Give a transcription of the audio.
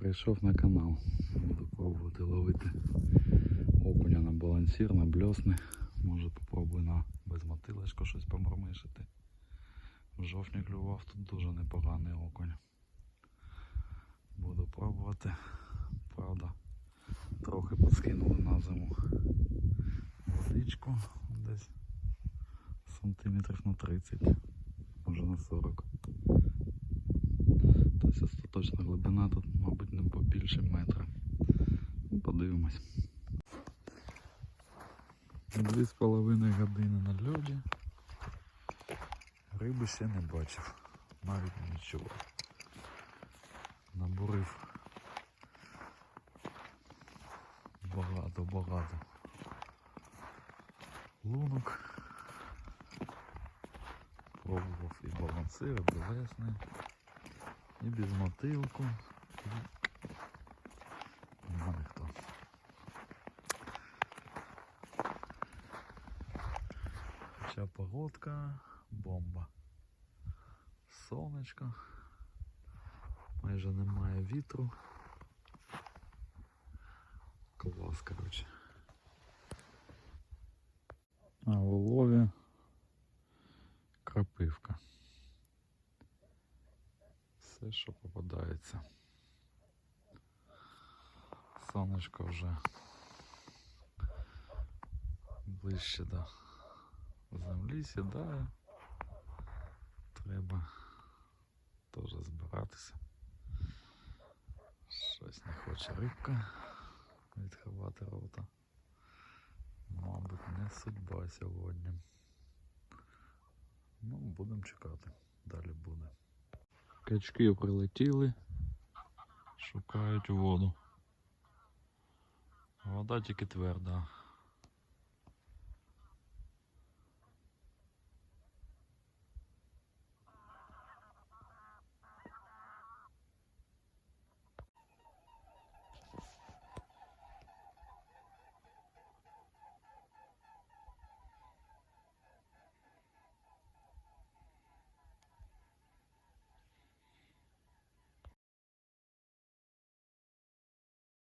Прийшов на канал. Буду пробувати ловити окуня на балансір, на бльосни. Може попробую на безмотилочку щось помромишити. В жовтні клював тут дуже непоганий окунь. Буду пробувати. Правда, трохи підскинули на зиму водичку десь сантиметрів на 30, може на 40. Остаточна глибина тут, мабуть, не побільше метра. Подивимось. Дві з половиною години на льоді. Риби ще не бачив. Навіть нічого. Набурив багато-багато лунок. Пробував і балансир, і білесний, і без мотилку. і Немає хто. Хоча погодка бомба. Сонечко. Майже немає вітру. Клас, коротше. А в улові крапивка. Все, що попадається. Сонечко вже ближче до землі сідає. Треба теж збиратися. Щось не хоче рибка відкривати рота. Мабуть, не судьба сьогодні. Ну, будемо чекати. Далі буде. Качки прилетіли, шукають воду. Вода тільки тверда.